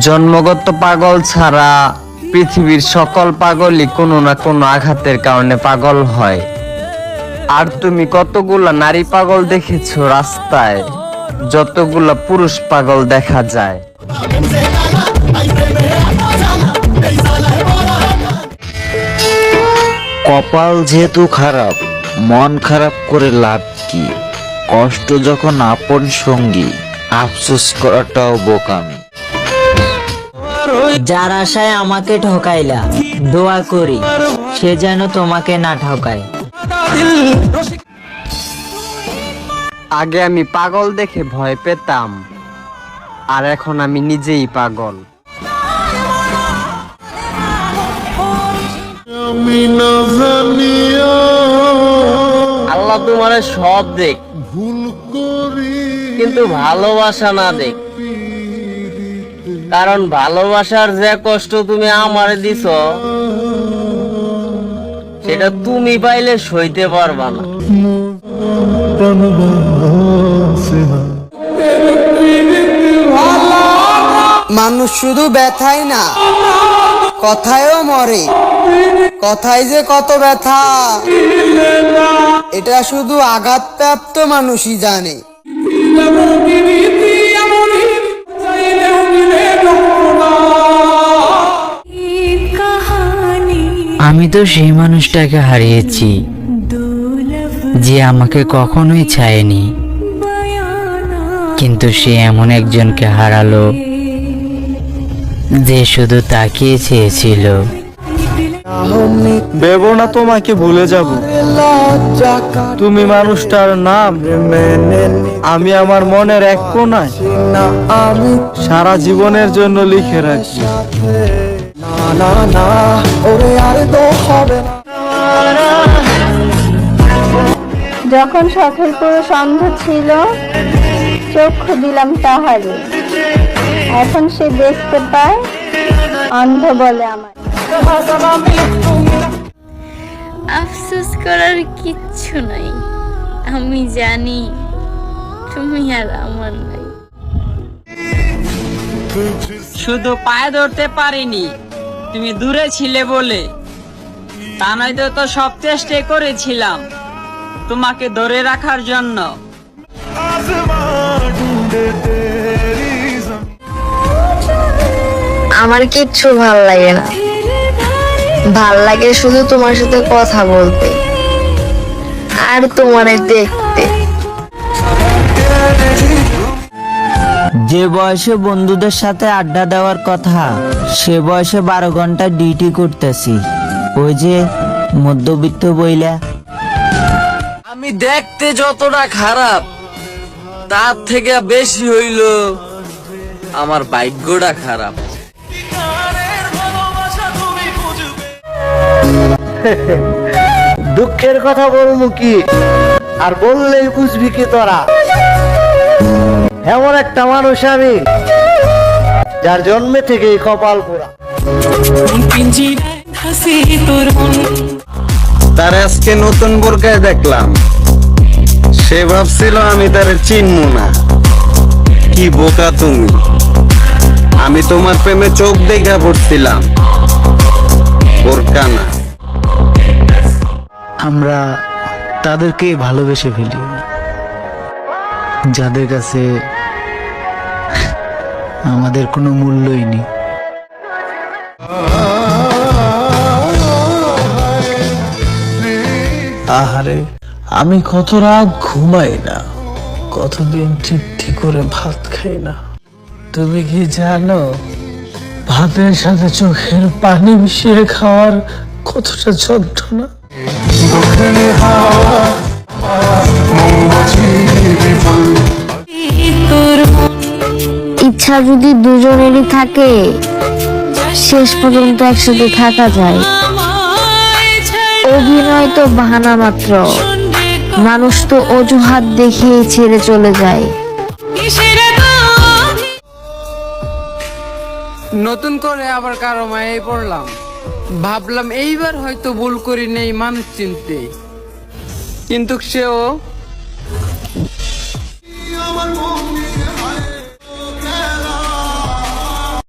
জন্মগত পাগল ছাড়া পৃথিবীর সকল পাগলই কোনো না কোনো আঘাতের কারণে পাগল হয়। আর তুমি কতগুলা নারী পাগল দেখেছ রাস্তায়? যতগুলা পুরুষ পাগল দেখা যায়। কপাল যেহেতু খারাপ, মন খারাপ করে লাভ কি? কষ্ট যখন আপন সঙ্গী, আফসোস করাটাও বোকামি। যার আশায় আমাকে ঠকাইলা দোয়া করি সে যেন তোমাকে না ঠকায়। আগে আমি পাগল দেখে ভয় পেতাম আর এখন আমি নিজেই পাগল। আল্লাহ তোমারে সব দেখ। কিন্তু ভালোবাসা না দেখ। কারণ ভালোবাসার যে কষ্ট তুমি আমারে দিছ, সেটা তুমি পাইলে সইতে পারবা না। মানুষ শুধু ব্যথাই না, কথায়ও মরে। কথায় যে কত ব্যথা, এটা শুধু আঘাতপ্রাপ্ত মানুষই জানে। আমি তো সেই মানুষটাকে হারিয়েছি, যে আমাকে কখনোই চায়নি কিন্তু সে এমন একজনকে হারালো, যে শুধু তাকিয়ে চেয়েছিল। ভেবো না তোমাকে ভুলে যাব। তুমি মানুষটার নাম, আমি আমার মনের এক কোনায় সারা জীবনের জন্য লিখে রাখি যখন শখের পুরুষ অন্ধ ছিল চক্ষু দিলাম তাহারে এখন সে দেখতে পায় অন্ধ বলে আমার আফসোস করার কিচ্ছু নাই। আমি জানি তুমি আর আমার নাই। শুধু পায়ে ধরতে পারিনি। তুমি দূরে ছিলে বলে। তা নয়তো তো সব চেষ্টাই করেছিলাম তোমাকে ধরে রাখার জন্য। আমার কিচ্ছু ভালো লাগে না। ভালো লাগে শুধু তোমার সাথে কথা বলতে। আর তোমারে দেখতে যে বয়সে বন্ধুদের সাথে আড্ডা দেওয়ার কথা সে বয়সে বারো ঘণ্টা ডিউটি করতেছি। ওই যে মধ্যবিত্ত বইলা। আমি দেখতে যতটা খারাপ তার থেকে বেশি হইল আমার ভাগ্যটা খারাপ। দুঃখের কথা বলব কি? আর বললেই বুঝবি কি তোরা? এমন একটা মানুষ আমি যার জন্মে থেকে কপাল পোড়া। তার আজকে নতুন বোরকায় দেখলাম। সে ভাবছিল আমি তার চিনব না। কি বোকা তুমি? আমি তোমার প্রেমে চোখ দেখা পড়ছিলাম। বোরকা না। আমরা তাদেরকে ভালোবেসে ফেলি। যাদের কাছে আমাদের কোনো মূল্যই নেই। আহারে আমি কত রাত ঘুমাই না কতদিন তৃপ্তি করে ভাত খাই না। তুমি কি জানো ভাতের সাথে চোখের পানি মিশিয়ে খাওয়ার কতটা যন্ত্রণা ইচ্ছা যদি দুজনেরই থাকে, শেষ পর্যন্ত একসাথে থাকা যায়। অভিনয় তো বাহানা মাত্র। মানুষ তো অজুহাত দেখিয়ে ছেড়ে চলে যায়। নতুন করে আবার কারও মায়ে পড়লাম। ভাবলাম এইবার হয়তো ভুল করি নেই মানুষ চিনতে। কিন্তু সেও